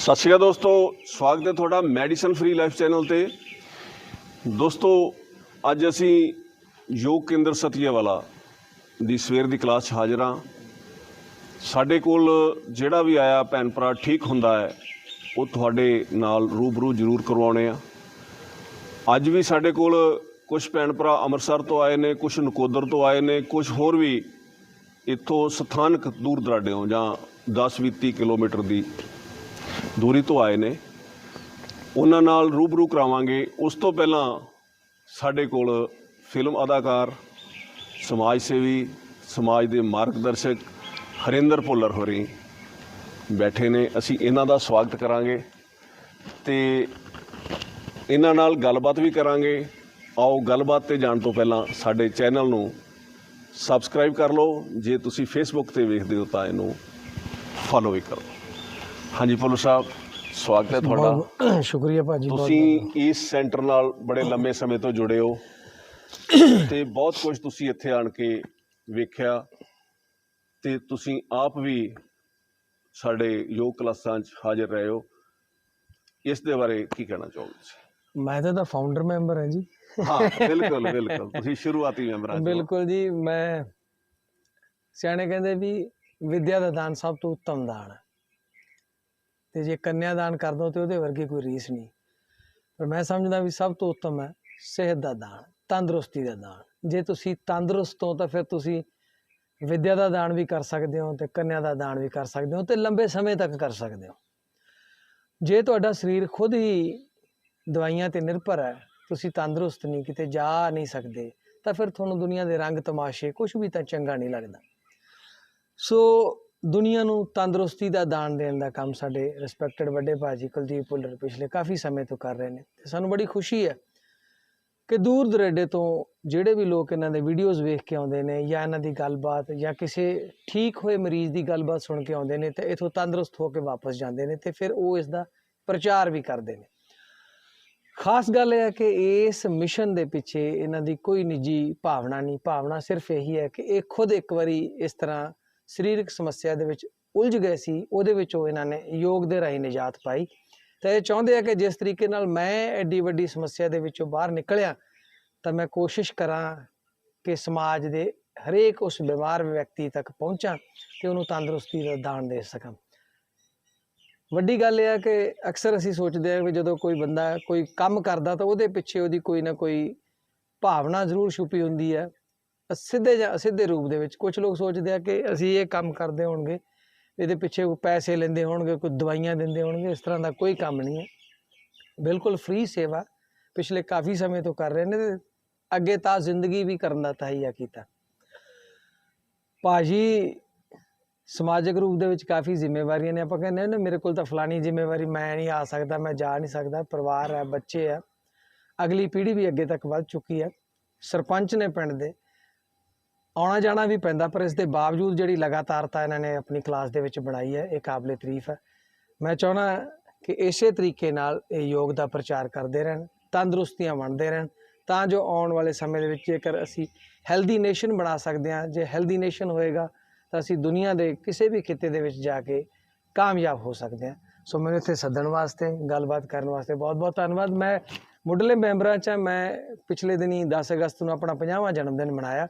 ਸਤਿ ਸ਼੍ਰੀ ਅਕਾਲ ਦੋਸਤੋ, ਸਵਾਗਤ ਹੈ ਤੁਹਾਡਾ ਮੈਡੀਸਨ ਫ੍ਰੀ ਲਾਈਫ ਚੈਨਲ ਤੇ। ਦੋਸਤੋ, ਅੱਜ ਅਸੀਂ ਯੋਗ ਕੇਂਦਰ ਸਤੀਆਵਾਲਾ ਦੀ ਸਵੇਰ ਦੀ ਕਲਾਸ 'ਚ ਹਾਜ਼ਰ ਹਾਂ। ਸਾਡੇ ਕੋਲ ਜਿਹੜਾ ਵੀ ਆਇਆ ਭੈਣ ਭਰਾ ਠੀਕ ਹੁੰਦਾ ਹੈ, ਉਹ ਤੁਹਾਡੇ ਨਾਲ ਰੂਬਰੂ ਜ਼ਰੂਰ ਕਰਵਾਉਣੇ ਆ। ਅੱਜ ਵੀ ਸਾਡੇ ਕੋਲ ਕੁਝ ਭੈਣ ਭਰਾ ਅੰਮ੍ਰਿਤਸਰ ਤੋਂ ਆਏ ਨੇ ਕੁਝ ਨਕੋਦਰ ਤੋਂ ਆਏ ਨੇ ਕੁਝ ਹੋਰ ਵੀ ਇੱਥੋਂ ਸਥਾਨਕ ਦੂਰ ਦਰਾਡਿਓਂ ਜਾਂ 10 ਵੀਹ 30 ਕਿਲੋਮੀਟਰ ਦੀ ਦੂਰੀ ਤੋਂ ਆਏ ਨੇ। ਉਹਨਾਂ ਨਾਲ ਰੂਬਰੂ ਕਰਾਵਾਂਗੇ। ਉਸ ਤੋਂ ਪਹਿਲਾਂ ਸਾਡੇ ਕੋਲ ਫਿਲਮ ਅਦਾਕਾਰ ਸਮਾਜ ਸੇਵੀ ਸਮਾਜ ਦੇ ਮਾਰਗਦਰਸ਼ਕ ਹਰਿੰਦਰ ਭੁੱਲਰ ਹੋਰੀ ਬੈਠੇ ਨੇ। ਅਸੀਂ ਇਹਨਾਂ ਦਾ ਸਵਾਗਤ ਕਰਾਂਗੇ ਤੇ ਇਹਨਾਂ ਨਾਲ ਗੱਲਬਾਤ ਵੀ ਕਰਾਂਗੇ। ਆਓ ਗੱਲਬਾਤ ਤੇ ਜਾਣ ਤੋਂ ਪਹਿਲਾਂ ਸਾਡੇ ਚੈਨਲ ਨੂੰ ਸਬਸਕ੍ਰਾਈਬ ਕਰ ਲਓ। ਜੇ ਤੁਸੀਂ ਫੇਸਬੁੱਕ ਤੇ ਵੇਖਦੇ ਹੋ ਤਾਂ ਇਹਨੂੰ ਫੋਲੋ ਵੀ ਕਰੋ। ਹਾਂਜੀ ਭੁੱਲਰ ਸਾਹਿਬ ਸਵਾਗਤ ਹੈ ਤੁਹਾਡਾ। ਸ਼ੁਕਰੀਆ ਭਾਜੀ ਤੁਸੀਂ ਇਸ ਸੈਂਟਰ ਨਾਲ ਬੜੇ ਲੰਮੇ ਸਮੇਂ ਤੋਂ ਜੁੜੇ ਹੋ ਤੇ ਬਹੁਤ ਕੁਝ ਤੁਸੀਂ ਇੱਥੇ ਆਣ ਕੇ ਵੇਖਿਆ ਤੇ ਤੁਸੀਂ ਆਪ ਵੀ ਸਾਡੇ ਯੋਗ ਕਲਾਸਾਂ 'ਚ ਹਾਜ਼ਰ ਰਹੇ ਹੋ। ਇਸ ਦੇ ਬਾਰੇ ਕੀ ਕਹਿਣਾ ਚਾਹੋਗੇ ਤੁਸੀਂ? ਮੈਂ ਤਾਂ ਦਾ ਫਾਊਂਡਰ ਮੈਂਬਰ ਹਾਂ ਜੀ। ਹਾਂ ਬਿਲਕੁਲ ਬਿਲਕੁਲ। ਤੁਸੀਂ ਸ਼ੁਰੂਆਤੀ ਮੈਂਬਰਾਂ ਹੋ। ਬਿਲਕੁਲ ਜੀ ਮੈਂ ਸਿਆਣੇ ਕਹਿੰਦੇ ਵੀ ਵਿਦਿਆ ਦਾ ਦਾਨ ਸਭ ਤੋਂ ਉੱਤਮ ਦਾਨ ਹੈ। ਤੇ ਜੇ ਕੰਨਿਆ ਦਾਨ ਕਰ ਦੋ ਤੇ ਉਹਦੇ ਵਰਗੀ ਕੋਈ ਰੀਸ ਨਹੀਂ। ਪਰ ਮੈਂ ਸਮਝਦਾ ਵੀ ਸਭ ਤੋਂ ਉੱਤਮ ਹੈ ਸਿਹਤ ਦਾ ਦਾਨ, ਤੰਦਰੁਸਤੀ ਦਾ ਦਾਨ। ਜੇ ਤੁਸੀਂ ਤੰਦਰੁਸਤ ਹੋ ਤਾਂ ਫਿਰ ਤੁਸੀਂ ਵਿਦਿਆ ਦਾ ਦਾਨ ਵੀ ਕਰ ਸਕਦੇ ਹੋ ਤੇ ਕੰਨਿਆ ਦਾ ਦਾਨ ਵੀ ਕਰ ਸਕਦੇ ਹੋ ਤੇ ਲੰਬੇ ਸਮੇਂ ਤੱਕ ਕਰ ਸਕਦੇ ਹੋ। ਜੇ ਤੁਹਾਡਾ ਸਰੀਰ ਖੁਦ ਹੀ ਦਵਾਈਆਂ ਤੇ ਨਿਰਭਰ ਹੈ, ਤੁਸੀਂ ਤੰਦਰੁਸਤ ਨਹੀਂ, ਕਿਤੇ ਜਾ ਨਹੀਂ ਸਕਦੇ, ਤਾਂ ਫਿਰ ਤੁਹਾਨੂੰ ਦੁਨੀਆ ਦੇ ਰੰਗ ਤਮਾਸ਼ੇ ਕੁਝ ਵੀ ਤਾਂ ਚੰਗਾ ਨਹੀਂ ਲੱਗਦਾ। ਸੋ ਦੁਨੀਆ ਨੂੰ ਤੰਦਰੁਸਤੀ ਦਾ ਦਾਨ ਦੇਣ ਦਾ ਕੰਮ ਸਾਡੇ ਰਿਸਪੈਕਟਡ ਵੱਡੇ ਭਾਜੀ ਕੁਲਦੀਪ ਭੁੱਲਰ ਪਿਛਲੇ ਕਾਫੀ ਸਮੇਂ ਤੋਂ ਕਰ ਰਹੇ ਨੇ ਤੇ ਸਾਨੂੰ ਬੜੀ ਖੁਸ਼ੀ ਹੈ ਕਿ ਦੂਰ ਦਰੇਡੇ ਤੋਂ ਜਿਹੜੇ ਵੀ ਲੋਕ ਇਹਨਾਂ ਦੇ ਵੀਡੀਓਜ਼ ਵੇਖ ਕੇ ਆਉਂਦੇ ਨੇ ਜਾਂ ਇਹਨਾਂ ਦੀ ਗੱਲਬਾਤ ਜਾਂ ਕਿਸੇ ਠੀਕ ਹੋਏ ਮਰੀਜ਼ ਦੀ ਗੱਲਬਾਤ ਸੁਣ ਕੇ ਆਉਂਦੇ ਨੇ ਤੇ ਇਥੋਂ ਤੰਦਰੁਸਤ ਹੋ ਕੇ ਵਾਪਸ ਜਾਂਦੇ ਨੇ ਤੇ ਫਿਰ ਉਹ ਇਸ ਦਾ ਪ੍ਰਚਾਰ ਵੀ ਕਰਦੇ ਨੇ। ਖਾਸ ਗੱਲ ਇਹ ਹੈ ਕਿ ਇਸ ਮਿਸ਼ਨ ਦੇ ਪਿੱਛੇ ਇਹਨਾਂ ਦੀ ਕੋਈ ਨਿੱਜੀ ਭਾਵਨਾ ਨਹੀਂ, ਭਾਵਨਾ ਸਿਰਫ ਇਹੀ ਹੈ ਕਿ ਇਹ ਖੁਦ ਇੱਕ ਵਾਰੀ ਇਸ ਤਰ੍ਹਾਂ ਸਰੀਰਕ ਸਮੱਸਿਆ ਦੇ ਵਿੱਚ ਉਲਝ ਗਏ ਸੀ, ਉਹਦੇ ਵਿੱਚੋਂ ਇਹਨਾਂ ਨੇ ਯੋਗ ਦੇ ਰਾਹੀਂ ਨਿਜਾਤ ਪਾਈ। ਤਾਂ ਇਹ ਚਾਹੁੰਦੇ ਆ ਕਿ ਜਿਸ ਤਰੀਕੇ ਨਾਲ ਮੈਂ ਐਡੀ ਵੱਡੀ ਸਮੱਸਿਆ ਦੇ ਵਿੱਚੋਂ ਬਾਹਰ ਨਿਕਲਿਆ, ਤਾਂ ਮੈਂ ਕੋਸ਼ਿਸ਼ ਕਰਾਂ ਕਿ ਸਮਾਜ ਦੇ ਹਰੇਕ ਉਸ ਬਿਮਾਰ ਵਿਅਕਤੀ ਤੱਕ ਪਹੁੰਚਾਂ ਤੇ ਉਹਨੂੰ ਤੰਦਰੁਸਤੀ ਦਾ ਦਾਨ ਦੇ ਸਕਾਂ। ਵੱਡੀ ਗੱਲ ਇਹ ਆ ਕਿ ਅਕਸਰ ਅਸੀਂ ਸੋਚਦੇ ਹਾਂ ਵੀ ਜਦੋਂ ਕੋਈ ਬੰਦਾ ਕੋਈ ਕੰਮ ਕਰਦਾ ਤਾਂ ਉਹਦੇ ਪਿੱਛੇ ਉਹਦੀ ਕੋਈ ਨਾ ਕੋਈ ਭਾਵਨਾ ਜ਼ਰੂਰ ਛੁਪੀ ਹੁੰਦੀ ਹੈ ਸਿੱਧੇ ਜਾਂ ਅਸਿੱਧੇ ਰੂਪ ਦੇ ਵਿੱਚ ਕੁਝ ਲੋਕ ਸੋਚਦੇ ਆ ਕਿ ਅਸੀਂ ਇਹ ਕੰਮ ਕਰਦੇ ਹੋਣਗੇ, ਇਹਦੇ ਪਿੱਛੇ ਪੈਸੇ ਲੈਂਦੇ ਹੋਣਗੇ, ਕੋਈ ਦਵਾਈਆਂ ਦਿੰਦੇ ਹੋਣਗੇ, ਇਸ ਤਰ੍ਹਾਂ ਦਾ ਕੋਈ ਕੰਮ ਨਹੀਂ ਹੈ। ਬਿਲਕੁਲ ਫ੍ਰੀ ਸੇਵਾ ਪਿਛਲੇ ਕਾਫੀ ਸਮੇਂ ਤੋਂ ਕਰ ਰਹੇ ਨੇ ਤੇ ਅੱਗੇ ਤਾਂ ਜ਼ਿੰਦਗੀ ਵੀ ਕਰਨ ਦਾ ਤਹੀਆ ਕੀਤਾ। ਭਾਜੀ, ਸਮਾਜਿਕ ਰੂਪ ਦੇ ਵਿੱਚ ਕਾਫੀ ਜ਼ਿੰਮੇਵਾਰੀਆਂ ਨੇ, ਆਪਾਂ ਕਹਿੰਦੇ ਨੇ, ਮੇਰੇ ਕੋਲ ਤਾਂ ਫਲਾਣੀ ਜ਼ਿੰਮੇਵਾਰੀ ਮੈਂ ਨਹੀਂ ਆ ਸਕਦਾ, ਮੈਂ ਜਾ ਨਹੀਂ ਸਕਦਾ, ਪਰਿਵਾਰ ਹੈ, ਬੱਚੇ ਹੈ ਅਗਲੀ ਪੀੜ੍ਹੀ ਵੀ ਅੱਗੇ ਤੱਕ ਵੱਧ ਚੁੱਕੀ ਹੈ। ਸਰਪੰਚ ਨੇ ਪਿੰਡ ਦੇ ਆਉਣਾ ਜਾਣਾ ਵੀ ਪੈਂਦਾ, ਪਰ ਇਸ ਦੇ ਬਾਵਜੂਦ ਜਿਹੜੀ ਲਗਾਤਾਰਤਾ ਇਹਨਾਂ ਨੇ ਆਪਣੀ ਕਲਾਸ ਦੇ ਵਿੱਚ ਬਣਾਈ ਹੈ, ਇਹ ਕਾਬਲੇ ਤਾਰੀਫ ਹੈ। ਮੈਂ ਚਾਹਣਾ ਕਿ ਇਸੇ ਤਰੀਕੇ ਨਾਲ ਇਹ ਯੋਗ ਦਾ ਪ੍ਰਚਾਰ ਕਰਦੇ ਰਹਿਣ, ਤੰਦਰੁਸਤੀਆਂ ਵੰਡਦੇ ਰਹਿਣ, ਤਾਂ ਜੋ ਆਉਣ ਵਾਲੇ ਸਮੇਂ ਦੇ ਵਿੱਚ ਜੇਕਰ ਅਸੀਂ ਹੈਲਦੀ ਨੇਸ਼ਨ ਬਣਾ ਸਕਦੇ ਹਾਂ, ਜੇ ਹੈਲਦੀ ਨੇਸ਼ਨ ਹੋਏਗਾ, ਤਾਂ ਅਸੀਂ ਦੁਨੀਆ ਦੇ ਕਿਸੇ ਵੀ ਖਿੱਤੇ ਦੇ ਵਿੱਚ ਜਾ ਕੇ ਕਾਮਯਾਬ ਹੋ ਸਕਦੇ ਹਾਂ। ਸੋ ਮੈਨੂੰ ਇੱਥੇ ਸੱਦਣ ਵਾਸਤੇ, ਗੱਲਬਾਤ ਕਰਨ ਵਾਸਤੇ ਬਹੁਤ ਬਹੁਤ ਧੰਨਵਾਦ। ਮੈਂ ਮੁੱਢਲੇ ਮੈਂਬਰਾਂ 'ਚ ਮੈਂ ਪਿਛਲੇ ਦਿਨੀ 10 ਅਗਸਤ ਨੂੰ ਆਪਣਾ 50ਵਾਂ ਜਨਮ ਦਿਨ ਮਨਾਇਆ।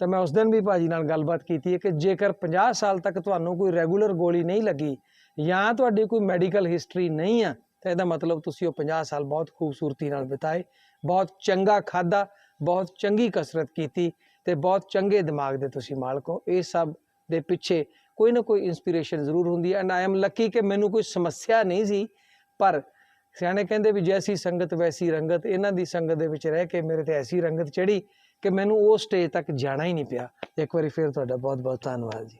ਤਾਂ ਮੈਂ ਉਸ ਦਿਨ ਵੀ ਭਾਜੀ ਨਾਲ ਗੱਲਬਾਤ ਕੀਤੀ ਹੈ ਕਿ ਜੇਕਰ 50 ਸਾਲ ਤੱਕ ਤੁਹਾਨੂੰ ਕੋਈ ਰੈਗੂਲਰ ਗੋਲੀ ਨਹੀਂ ਲੱਗੀ ਜਾਂ ਤੁਹਾਡੀ ਕੋਈ ਮੈਡੀਕਲ ਹਿਸਟਰੀ ਨਹੀਂ ਆ, ਤਾਂ ਇਹਦਾ ਮਤਲਬ ਤੁਸੀਂ ਉਹ 50 ਸਾਲ ਬਹੁਤ ਖੂਬਸੂਰਤੀ ਨਾਲ ਬਿਤਾਏ, ਬਹੁਤ ਚੰਗਾ ਖਾਦਾ ਬਹੁਤ ਚੰਗੀ ਕਸਰਤ ਕੀਤੀ ਤੇ ਬਹੁਤ ਚੰਗੇ ਦਿਮਾਗ ਦੇ ਤੁਸੀਂ ਮਾਲਕ ਹੋ। ਇਹ ਸਭ ਦੇ ਪਿੱਛੇ ਕੋਈ ਨਾ ਕੋਈ ਇਨਸਪੀਰੇਸ਼ਨ ਜ਼ਰੂਰ ਹੁੰਦੀ ਹੈ। ਐਂਡ ਆਈ ਐਮ ਲੱਕੀ ਕਿ ਮੈਨੂੰ ਕੋਈ ਸਮੱਸਿਆ ਨਹੀਂ ਸੀ, ਪਰ ਸਿਆਣੇ ਕਹਿੰਦੇ ਵੀ ਜੈਸੀ ਸੰਗਤ ਵੈਸੀ ਰੰਗਤ, ਇਹਨਾਂ ਦੀ ਸੰਗਤ ਦੇ ਵਿੱਚ ਰਹਿ ਕੇ ਮੇਰੇ ਤੇ ਐਸੀ ਰੰਗਤ ਚੜੀ ਕਿ ਮੈਨੂੰ ਉਹ ਸਟੇਜ ਤੱਕ ਜਾਣਾ ਹੀ ਨਹੀਂ ਪਿਆ। ਇੱਕ ਵਾਰੀ ਫਿਰ ਤੁਹਾਡਾ ਬਹੁਤ ਬਹੁਤ ਧੰਨਵਾਦ ਜੀ।